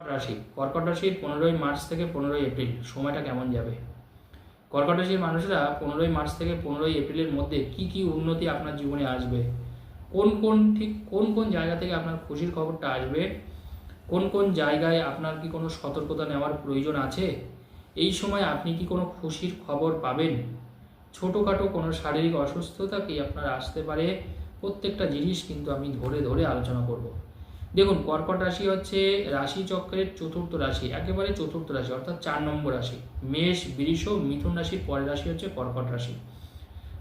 রাশি, কর্কট রাশির পনেরোই মার্চ থেকে পনেরোই এপ্রিল, সময়টা কেমন যাবে? কর্কট রাশির মানুষরা পনেরোই মার্চ থেকে পনেরোই এপ্রিলের মধ্যে কি কি উন্নতি আপনার জীবনে আসবে? কোন কোন ঠিক কোন কোন জায়গা থেকে আপনার খুশির খবরটা আসবে? কোন কোন জায়গায় আপনার কি কোনো সতর্কতা নেওয়ার প্রয়োজন আছে? এই সময় আপনি কি কোনো খুশির খবর পাবেন? ছোটোখাটো কোনো শারীরিক অসুস্থতা কি আপনার আসতে পারে? প্রত্যেকটা জিনিস কিন্তু আমি ধরে ধরে আলোচনা করব। দেখুন, কর্কট রাশি হচ্ছে রাশি চক্রের চতুর্থ রাশি, একেবারে চতুর্থ রাশি, অর্থাৎ চার নম্বর রাশি। মেষ, বৃষ মিথুন রাশির পরের রাশি হচ্ছে কর্কট রাশি।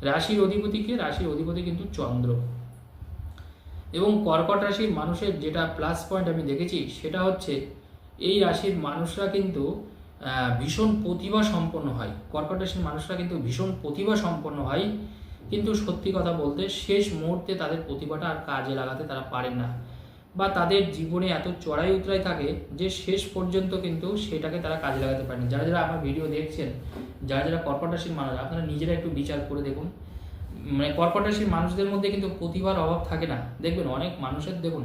রাশির অধিপতিকে রাশির অধিপতি কিন্তু চন্দ্র। এবং কর্কট রাশির মানুষের যেটা প্লাস পয়েন্ট আমি দেখেছি, সেটা হচ্ছে এই রাশির মানুষরা কিন্তু ভীষণ প্রতিভা সম্পন্ন হয়। কর্কট রাশির মানুষরা কিন্তু ভীষণ প্রতিভা সম্পন্ন হয়। কিন্তু সত্যি কথা বলতে, শেষ মুহূর্তে তাদের প্রতিভাটা আর কাজে লাগাতে তারা পারেন না। বা তাদের জীবনে এত চড়াই উতরাই থাকে যে শেষ পর্যন্ত কিন্তু সেটাকে তারা কাজে লাগাতে পারেন। যারা যারা আমার ভিডিও দেখছেন, যারা যারা রাশির মানুষ, আপনারা নিজেরা একটু বিচার করে দেখুন। মানে কর্কট মানুষদের মধ্যে কিন্তু প্রতিভার অভাব থাকে না। দেখবেন, অনেক মানুষের দেখুন,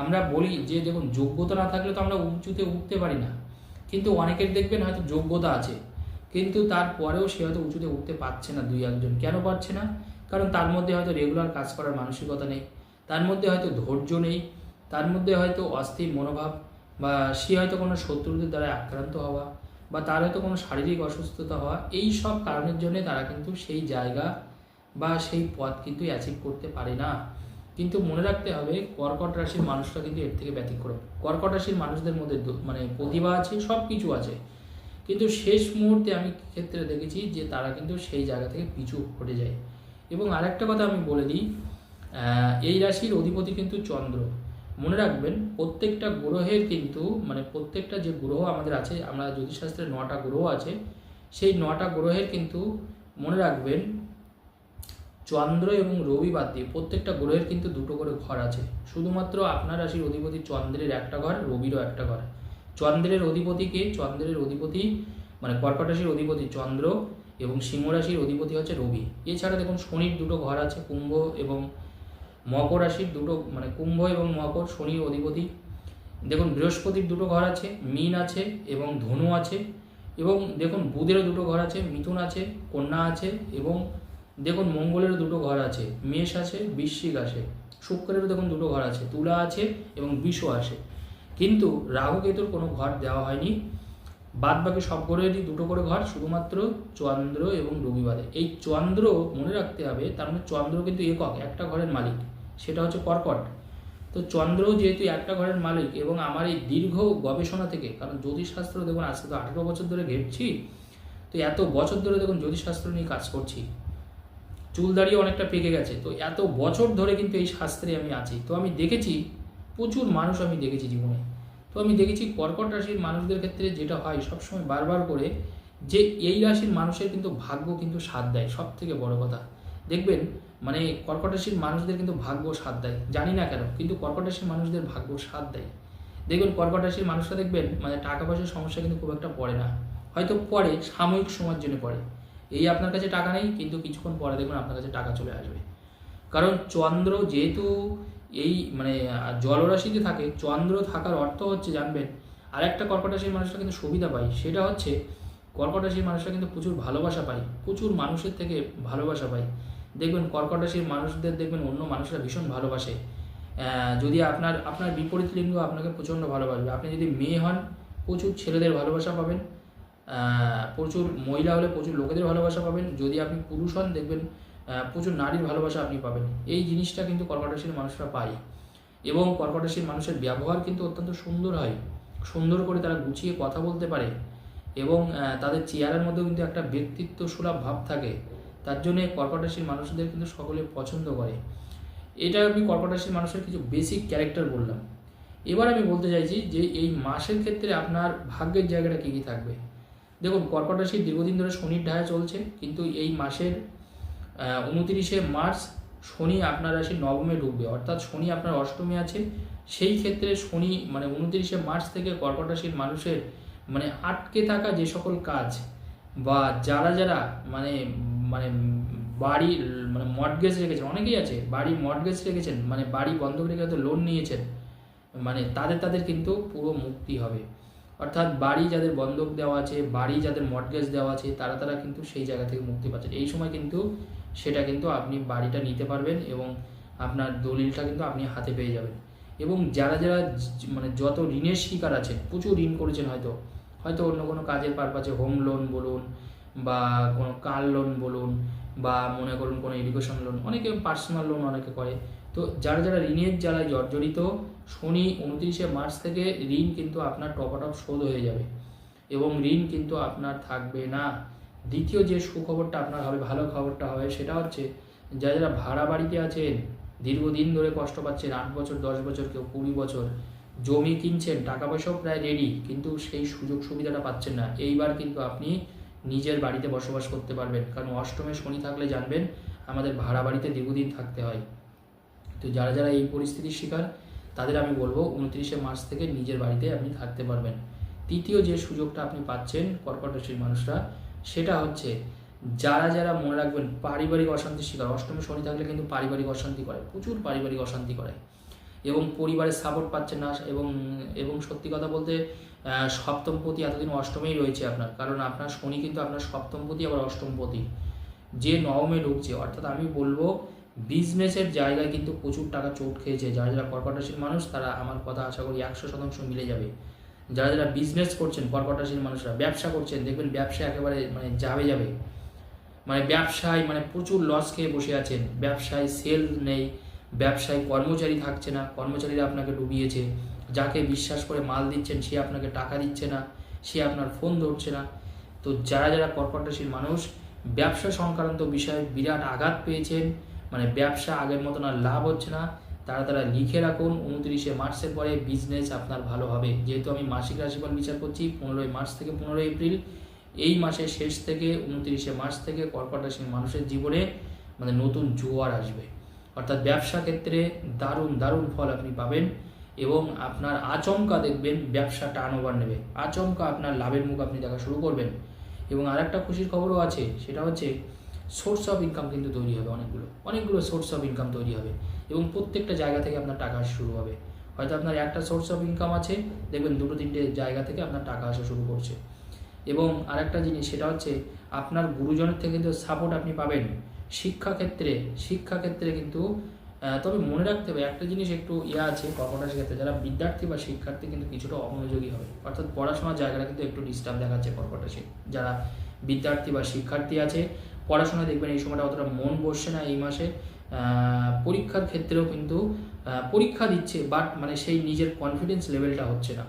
আমরা বলি যে দেখুন, যোগ্যতা না থাকলে তো আমরা উঁচুতে উঠতে পারি না। কিন্তু অনেকের দেখবেন হয়তো যোগ্যতা আছে, কিন্তু তারপরেও সে হয়তো উঁচুতে উঠতে পারছে না দুই একজন। কেন পারছে না? কারণ তার মধ্যে হয়তো রেগুলার কাজ করার মানসিকতা নেই, তার মধ্যে হয়তো ধৈর্য নেই তার মধ্যে হয়তো অস্থির মনোভাব বা সে হয়তো কোনো শত্রুদের দ্বারা আক্রান্ত হওয়া বা তার হয়তো কোনো শারীরিক অসুস্থতা হওয়া, এই সব কারণের জন্য তারা কিন্তু সেই জায়গা বা সেই পথ কিন্তু অ্যাচিভ করতে পারে না। কিন্তু মনে রাখতে হবে, কর্কট রাশির মানুষরা কিন্তু এর থেকে ব্যতিক্রম। কর্কট রাশির মানুষদের মধ্যে মানে প্রতিভা আছে, সব কিছু আছে। কিন্তু শেষ মুহূর্তে আমি ক্ষেত্রে দেখেছি যে তারা কিন্তু সেই জায়গা থেকে পিছু হটে যায়। এবং আরেকটা কথা আমি বলে দিই এই রাশির অধিপতি কিন্তু চন্দ্র। মনে রাখবেন, প্রত্যেকটা গ্রহের কিন্তু মানে প্রত্যেকটা যে গ্রহ আমাদের আছে, আমরা জ্যোতিষশাস্ত্রে নটা গ্রহ আছে, সেই নটা গ্রহের কিন্তু মনে রাখবেন, চন্দ্র এবং রবি বাদ দিয়ে প্রত্যেকটা গ্রহের কিন্তু দুটো করে ঘর আছে। শুধুমাত্র আপনার রাশির অধিপতি চন্দ্রের একটা ঘর, রবিরও একটা ঘর। চন্দ্রের অধিপতিকে চন্দ্রের অধিপতি মানে কর্কট রাশির অধিপতি চন্দ্র এবং সিংহ রাশির অধিপতি হচ্ছে রবি। এছাড়া দেখুন, শনির দুটো ঘর আছে, কুম্ভ এবং মকর রাশির দুটো মানে কুম্ভ এবং মকর শনির অধিপতি। দেখুন, বৃহস্পতির দুটো ঘর আছে, মিন আছে এবং ধনু আছে এবং দেখুন, বুধেরও দুটো ঘর আছে, মিথুন আছে, কন্যা আছে এবং দেখুন, মঙ্গলেরও দুটো ঘর আছে, মেষ আছে, বৃশ্চিক আছে। শুক্রেরও দেখুন, দুটো ঘর আছে, তুলা আছে এবং বিষ আছে। কিন্তু রাহু কেতুর কোনো ঘর দেওয়া হয়নি। বাদ বাকি সব গ্রহেরই দুটো করে ঘর, শুধুমাত্র চন্দ্র এবং রবিবারে এই চন্দ্র মনে রাখতে হবে, তার মানে চন্দ্র কিন্তু একক, একটা ঘরের মালিক। সেটা হচ্ছে কর্কট। তো চন্দ্র যেহেতু একটা ঘরের মালিক এবং আমার এই দীর্ঘ গবেষণা থেকে, কারণ জ্যোতিষশাস্ত্র দেখুন, আজকে তো আঠেরো বছর ধরে ঘেটছি, তো এত বছর ধরে দেখুন জ্যোতিষশাস্ত্র নিয়ে কাজ করছি। চুল দাড়িয়ে অনেকটা পেকে গেছে, তো এত বছর ধরে কিন্তু এই শাস্ত্রে আমি আছি। তো আমি দেখেছি, প্রচুর মানুষ আমি দেখেছি জীবনে। তো আমি দেখেছি কর্কট রাশির মানুষদের ক্ষেত্রে যেটা হয়, সবসময় বারবার করে যে এই রাশির মানুষের কিন্তু ভাগ্য কিন্তু সাথ দেয় সব থেকে বড় কথা। দেখবেন মানে কর্কট রাশির মানুষদের কিন্তু ভাগ্য সাথ দেয়। জানি না কেন, কিন্তু কর্কট রাশির মানুষদের ভাগ্য সাথ দেয়। দেখবেন কর্কট রাশির মানুষরা দেখবেন মানে টাকা পয়সার সমস্যা কিন্তু খুব একটা পড়ে না। হয়তো পড়ে, সাময়িক সময়ের জন্য পড়ে। এই আপনার কাছে টাকা নেই, কিন্তু কিছুক্ষণ পরে দেখবেন আপনার কাছে টাকা চলে আসবে। কারণ চন্দ্র যেহেতু এই মানে জলরাশিতে থাকে, চন্দ্র থাকার অর্থ হচ্ছে, জানবেন, আরেকটা কর্কট রাশির মানুষরা কিন্তু সুবিধা পায়। সেটা হচ্ছে কর্কট রাশির মানুষরা কিন্তু প্রচুর ভালোবাসা পায়, প্রচুর মানুষের থেকে ভালোবাসা পায়। দেখবেন কর্কট রাশির মানুষদের দেখবেন অন্য মানুষরা ভীষণ ভালোবাসে। যদি আপনার আপনার বিপরীত লিঙ্গ আপনাকে প্রচণ্ড ভালোবাসবে। আপনি যদি মেয়ে হন, প্রচুর ছেলেদের ভালোবাসা পাবেন। প্রচুর মহিলা হলে প্রচুর লোকেদের ভালোবাসা পাবেন। যদি আপনি পুরুষ হন, দেখবেন প্রচুর নারীর ভালোবাসা আপনি পাবেন। এই জিনিসটা কিন্তু কর্কট রাশির মানুষরা পায়। এবং কর্কট রাশির মানুষের ব্যবহার কিন্তু অত্যন্ত সুন্দর হয়। সুন্দর করে তারা গুছিয়ে কথা বলতে পারে। এবং তাদের চেয়ারের মধ্যেও কিন্তু একটা ব্যক্তিত্ব সুলভ ভাব থাকে। তার জন্য কর্কট রাশির মানুষদের কিন্তু সকলে পছন্দ করে। এটা আমি কর্কট রাশির মানুষের কিছু বেসিক ক্যারেক্টার বললাম। এবার আমি বলতে চাইছি যে এই মাসের ক্ষেত্রে আপনার ভাগ্যের জায়গাটা কী কী থাকবে? দেখুন, কর্কট রাশি দীর্ঘদিন ধরে শনির ঢায়া চলছে, কিন্তু এই মাসের উনতিরিশে মার্চ শনি আপনার রাশি নবমে ঢুকবে। অর্থাৎ শনি আপনার অষ্টমে আছে। সেই ক্ষেত্রে শনি মানে উনতিরিশে মার্চ থেকে কর্কট রাশির মানুষের মানে আটকে থাকা যে সকল কাজ বা যারা যারা মানে মানে বাড়ি মানে মর্টগেজ রেখেছেন, অনেকেই আছে, বাড়ি মর্টগেজ রেখেছেন মানে বাড়ি বন্ধক রেখে হয়তো লোন নিয়েছেন মানে তাদের তাদের কিন্তু পুরো মুক্তি হবে। অর্থাৎ বাড়ি যাদের বন্ধক দেওয়া আছে, বাড়ি যাদের মর্টগেজ দেওয়া আছে, তারা তারা কিন্তু সেই জায়গা থেকে মুক্তি পাচ্ছে এই সময় কিন্তু সেটা কিন্তু আপনি বাড়িটা নিতে পারবেন এবং আপনার দলিলটা কিন্তু আপনি হাতে পেয়ে যাবেন। এবং যারা যারা মানে যত ঋণের শিকার আছেন, প্রচুর ঋণ করেছেন হয়তো হয়তো অন্য কোনো কাজের পারপাসে হোম লোন বলুন বা কোনো কার লোন বলুন বা মনে করুন কোনো এডুকেশন লোন অনেকে পার্সোনাল লোন অনেকে করে। তো যারা যারা ঋণের জ্বালায় জর্জরিত, শনি উনত্রিশে মার্চ থেকে ঋণ কিন্তু আপনার টপাট অফ শোধ হয়ে যাবে এবং ঋণ কিন্তু আপনার থাকবে না। দ্বিতীয় যে সুখবরটা আপনার হবে, ভালো খবরটা হবে, সেটা হচ্ছে যারা যারা ভাড়া বাড়িতে আছেন, দীর্ঘদিন ধরে কষ্ট পাচ্ছেন, আট বছর, দশ বছর, কেউ কুড়ি বছর, জমি কিনছেন, টাকা পয়সাও প্রায় রেডি কিন্তু সেই সুযোগ সুবিধাটা পাচ্ছেন না। এইবার কিন্তু আপনি নিজের বাড়িতে বসবাস করতে পারবেন। কারণ অষ্টমে শনি থাকলে জানবেন, আমাদের ভাড়া বাড়িতে দীর্ঘদিন থাকতে হয়। তো যারা যারা এই পরিস্থিতির শিকার, তাদের আমি বলব উনত্রিশে মার্চ থেকে নিজের বাড়িতে আপনি থাকতে পারবেন। তৃতীয় যে সুযোগটা আপনি পাচ্ছেন কর্কট রাশির মানুষরা, সেটা হচ্ছে যারা যারা মনে রাখবেন পারিবারিক অশান্তির শিকার, অষ্টমী শনি থাকলে কিন্তু পারিবারিক অশান্তি করে, প্রচুর পারিবারিক অশান্তি করে। এবং পরিবারের সাপোর্ট পাচ্ছেন না, এবং এবং সত্যি কথা বলতে সপ্তমপতি এতদিন অষ্টমেই রয়েছে আপনার। কারণ আপনার শনি কিন্তু আপনার সপ্তমপতি, আবার অষ্টমপতি। যে নবমে ঢুকছে, অর্থাৎ আমি বলব বিজনেসের জায়গায় কিন্তু প্রচুর টাকা চোট খেয়েছে। যারা যারা কর্কট রাশির মানুষ, তারা আমার কথা আশা করি একশো শতাংশ মিলে যাবে। যারা যারা বিজনেস করছেন কর্কট রাশির মানুষরা, ব্যবসা করছেন, দেখবেন ব্যবসা একেবারে মানে যাবে যাবে। মানে ব্যবসায় মানে প্রচুর লস খেয়ে বসে আছেন। ব্যবসায় সেল নেই, ব্যবসায় কর্মচারী থাকছে না, কর্মচারীরা আপনাকে ডুবিয়েছে। যাকে বিশ্বাস করে মাল দিচ্ছেন, সে আপনাকে টাকা দিচ্ছে না, সে আপনার ফোন ধরছে না। তো যারা যারা কর্কট মানুষ, ব্যবসা সংক্রান্ত বিষয়ে বিরাট আঘাত পেয়েছেন মানে ব্যবসা আগের মতন আর লাভ হচ্ছে না, তারা তারা লিখে রাখুন, উনত্রিশে মার্চের পরে বিজনেস আপনার ভালো হবে। যেহেতু আমি মাসিক রাশিফল বিচার করছি, পনেরোই মার্চ থেকে পনেরোই এপ্রিল, এই মাসের শেষ থেকে উনত্রিশে মার্চ থেকে কর্কট মানুষের জীবনে মানে নতুন জোয়ার আসবে। অর্থাৎ ব্যবসা ক্ষেত্রে দারুণ দারুণ ফল আপনি পাবেন। এবং আপনার আচমকা দেখবেন ব্যবসা টার্ন ওভার নেবে। আচমকা আপনার লাভের মুখ আপনি দেখা শুরু করবেন। এবং আরেকটা খুশির খবরও আছে, সেটা হচ্ছে সোর্স অফ ইনকাম কিন্তু তৈরি হবে অনেকগুলো। অনেকগুলো সোর্স অফ ইনকাম তৈরি হবে এবং প্রত্যেকটা জায়গা থেকে আপনার টাকা আসা শুরু হবে। হয়তো আপনার একটা সোর্স অফ ইনকাম আছে, দেখবেন দুটো তিনটে জায়গা থেকে আপনার টাকা আসা শুরু করছে। এবং আরেকটা জিনিস, সেটা হচ্ছে আপনার গুরুজনের থেকে কিন্তু সাপোর্ট আপনি পাবেন। শিক্ষাক্ষেত্রে শিক্ষাক্ষেত্রে কিন্তু তবে মনে রাখতে হবে, একটা জিনিস একটু ইয়ে আছে কর্কটাসের ক্ষেত্রে, যারা বিদ্যার্থী বা শিক্ষার্থী কিন্তু কিছুটা অমনোযোগী হবে। অর্থাৎ পড়াশোনার জায়গাটা কিন্তু একটু ডিস্টার্ব দেখাচ্ছে কর্কটাসে যারা বিদ্যার্থী বা শিক্ষার্থী আছে, পড়াশোনা দেখবেন এই সময়টা অতটা মন বসছে না এই মাসে। পরীক্ষার ক্ষেত্রেও কিন্তু পরীক্ষা দিচ্ছে বাট মানে সেই নিজের কনফিডেন্স লেভেলটা হচ্ছে না।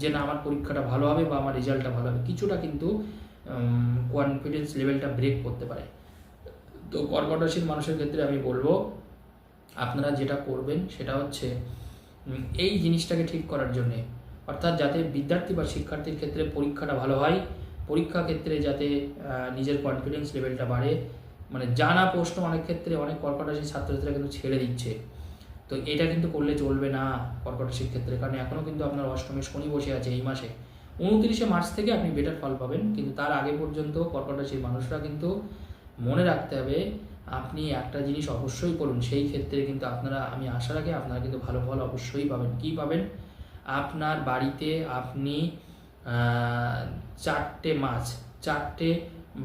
যে না, আমার পরীক্ষাটা ভালো হবে বা আমার রেজাল্টটা ভালো হবে। কিছুটা কিন্তু কনফিডেন্স লেভেলটা ব্রেক করতে পারে। তো কর্কট রাশির মানুষের ক্ষেত্রে আমি বলব আপনারা যেটা করবেন সেটা হচ্ছে এই জিনিসটাকে ঠিক করার জন্যে। অর্থাৎ যাতে বিদ্যার্থী বা শিক্ষার্থীর ক্ষেত্রে পরীক্ষাটা ভালো হয়, পরীক্ষা ক্ষেত্রে যাতে নিজের কনফিডেন্স লেভেলটা বাড়ে। মানে জানা প্রশ্ন অনেক ক্ষেত্রে অনেক কর্কট রাশির ছাত্রছাত্রীরা কিন্তু ছেড়ে দিচ্ছে। তো এটা কিন্তু করলে চলবে না কর্কটাশীর ক্ষেত্রে। কারণ এখনও কিন্তু আপনার অষ্টমী শনি বসে আছে এই মাসে। উনত্রিশে মার্চ থেকে আপনি বেটার ফল পাবেন। কিন্তু তার আগে পর্যন্ত কর্কটাশীর মানুষরা কিন্তু মনে রাখতে হবে আপনি একটা জিনিস অবশ্যই করুন, সেই ক্ষেত্রে কিন্তু আপনারা, আমি আশা রাখি আপনারা কিন্তু ভালো ফল অবশ্যই পাবেন। কি পাবেন? আপনার বাড়িতে আপনি চারটে মাছ, চারটে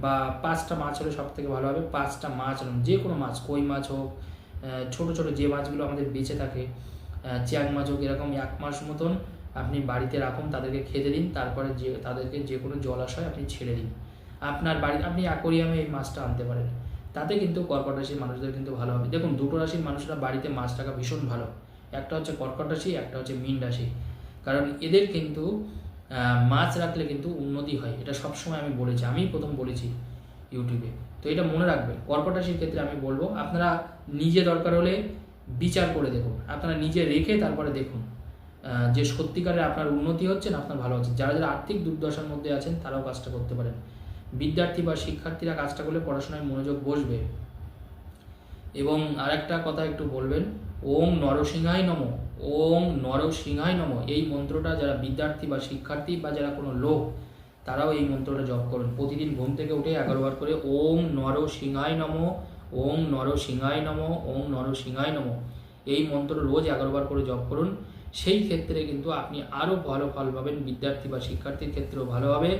বা পাঁচটা মাছ হলে সব থেকে ভালো হবে, পাঁচটা মাছ আনুন যে কোনো মাছ, কই মাছ হোক ছোটো ছোট যে মাছগুলো আমাদের বেঁচে থাকে চ্যাং মাছ হোক, এরকম এক মাস মতন আপনি বাড়িতে রাখুন, তাদেরকে খেতে দিন, তারপরে যে, তাদেরকে যে কোনো জলাশয় আপনি ছেড়ে দিন। আপনার বাড়ি আপনি অ্যাকোরিয়ামে এই মাছটা আনতে পারেন। তাতে কিন্তু কর্কট রাশির মানুষদের কিন্তু ভালো হবে। দেখুন, দুটো রাশির মানুষরা বাড়িতে মাছ রাখা ভীষণ ভালো। একটা হচ্ছে কর্কট রাশি, একটা হচ্ছে মীন রাশি। কারণ এদের কিন্তু মাছ রাখলে কিন্তু উন্নতি হয়। এটা সবসময় আমি বলেছি আমি প্রথম বলেছি ইউটিউবে। তো এটা মনে রাখবেন, কর্কট রাশির ক্ষেত্রে আমি বলব, আপনারা নিজে দরকার হলে বিচার করে দেখুন। আপনারা নিজে রেখে তারপরে দেখুন যে সত্যিকারে আপনার উন্নতি হচ্ছে না আপনার ভালো হচ্ছে। যারা যারা আর্থিক দুর্দশার মধ্যে আছেন, তারাও কাজটা করতে পারেন। বিদ্যার্থী বা শিক্ষার্থীরা কাজটা করলে পড়াশোনায় মনোযোগ বসবে। এবং আরেকটা কথা একটু বলবেন ওম নরসিংহাই নম ওম নরসিংহাই নম, এই মন্ত্রটা যারা বিদ্যার্থী বা শিক্ষার্থী বা যারা কোনো লোক, তারাও এই মন্ত্রটা জপ করুন। প্রতিদিন ঘুম থেকে উঠে এগারো বার করে ওম নরসিংহাই নম ওম নরসিংহাই নম ওম নরসিংহাই নম, এই মন্ত্র রোজ এগারো বার করে জপ করুন। সেই ক্ষেত্রে কিন্তু আপনি আরও ভালো ফল পাবেন, বিদ্যার্থী বা শিক্ষার্থীর ক্ষেত্রেও ভালো হবে।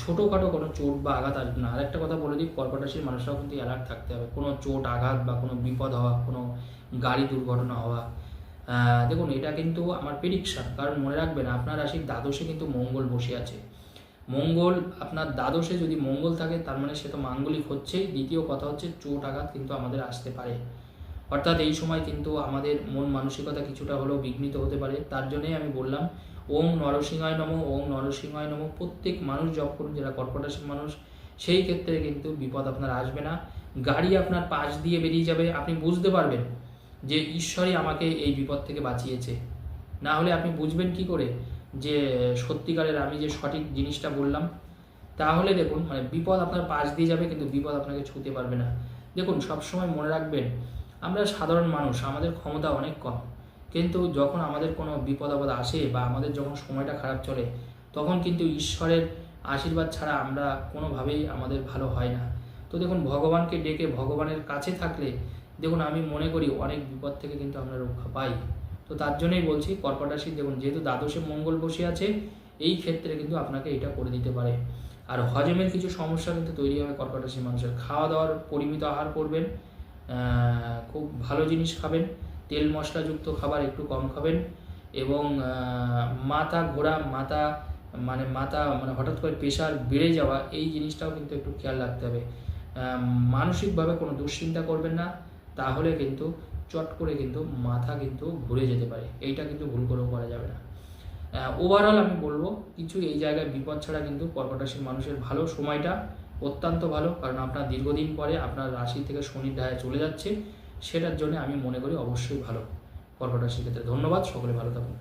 ছোটোখাটো কোনো চোট বা আঘাত আসবে না। আরেকটা কথা বলে দিই কর্কট রাশির মানুষরাও কিন্তু অ্যালার্ট থাকতে হবে। কোনো চোট, আঘাত বা কোনো বিপদ হওয়া, কোনো গাড়ি দুর্ঘটনা হওয়া দেখুন, এটা কিন্তু আমার প্রেডিকশন কারণ মনে রাখবেন, আপনার রাশির দ্বাদশে কিন্তু মঙ্গল বসে আছে। মঙ্গল, আপনার দ্বাদশে যদি মঙ্গল থাকে, তার মানে সে তো মাঙ্গলিক হচ্ছেই। দ্বিতীয় কথা হচ্ছে, চোট, আঘাত কিন্তু আমাদের আসতে পারে। অর্থাৎ এই সময় কিন্তু আমাদের মন মানসিকতা কিছুটা হলেও বিঘ্নিত হতে পারে। তার জন্যই আমি বললাম ওম নরসিংহায় নম, ওম নরসিংহায় নম। প্রত্যেক মানুষ জপ করুন, যারা কর্কট রাশির মানুষ, সেই ক্ষেত্রে কিন্তু বিপদ আপনার আসবে না। গাড়ি আপনার পাশ দিয়ে বেরিয়ে যাবে, আপনি বুঝতে পারবেন যে ঈশ্বরই আমাকে এই বিপদ থেকে বাঁচিয়েছে। না হলে আপনি বুঝবেন কি করে? যে সত্যিকারের আমি যে সঠিক জিনিসটা বললাম, তাহলে দেখুন মানে বিপদ আপনার পাশ দিয়ে যাবে, কিন্তু বিপদ আপনাকে ছুঁতে পারবে না। দেখুন, সবসময় মনে রাখবেন, আমরা সাধারণ মানুষ, আমাদের ক্ষমতা অনেক কম। কিন্তু যখন আমাদের কোনো বিপদ আপদ আসে বা আমাদের যখন সময়টা খারাপ চলে, তখন কিন্তু ঈশ্বরের আশীর্বাদ ছাড়া আমরা কোনোভাবেই আমাদের ভালো হয় না। তো দেখুন, ভগবানকে ডেকে ভগবানের কাছে থাকলে, দেখুন, আমি মনে করি অনেক বিপদ থেকে কিন্তু আমরা রক্ষা পাই। তো তার জন্যই বলছি, কর্কট দেখুন, যেহেতু দ্বাদশে মঙ্গল বসে আছে, এই ক্ষেত্রে কিন্তু আপনাকে এটা করে দিতে পারে। আর হজমের কিছু সমস্যা কিন্তু তৈরি হবে কর্কট মানুষের। খাওয়া দাওয়ার পরিমিত আহার করবেন খুব ভালো জিনিস খাবেন। তেল মশলাযুক্ত খাবার একটু কম খাবেন এবং মাথা ঘোরা, মাথা মানে মাথা মানে হঠাৎ করে প্রেশার বেড়ে যাওয়া, এই জিনিসটাও কিন্তু একটু খেয়াল রাখতে হবে। মানসিকভাবে কোনো দুশ্চিন্তা করবেন না, তাহলে কিন্তু চট করে কিন্তু মাথা কিন্তু ঘুরে যেতে পারে। এইটা কিন্তু ভুল করেও করা যাবে না। ওভারঅল আমি বলব, কিছু এই জায়গায় বিপদ ছাড়া কিন্তু কর্কট রাশির মানুষের ভালো সময়টা অত্যন্ত ভালো, কারণ আপনার দীর্ঘদিন পরে আপনার রাশি থেকে শনির ঢায় চলে যাচ্ছে। সেটার জন্য আমি মনে করি অবশ্যই ভালো পর্বটা শিখেতে ধন্যবাদ সকলে ভালো থাকুন।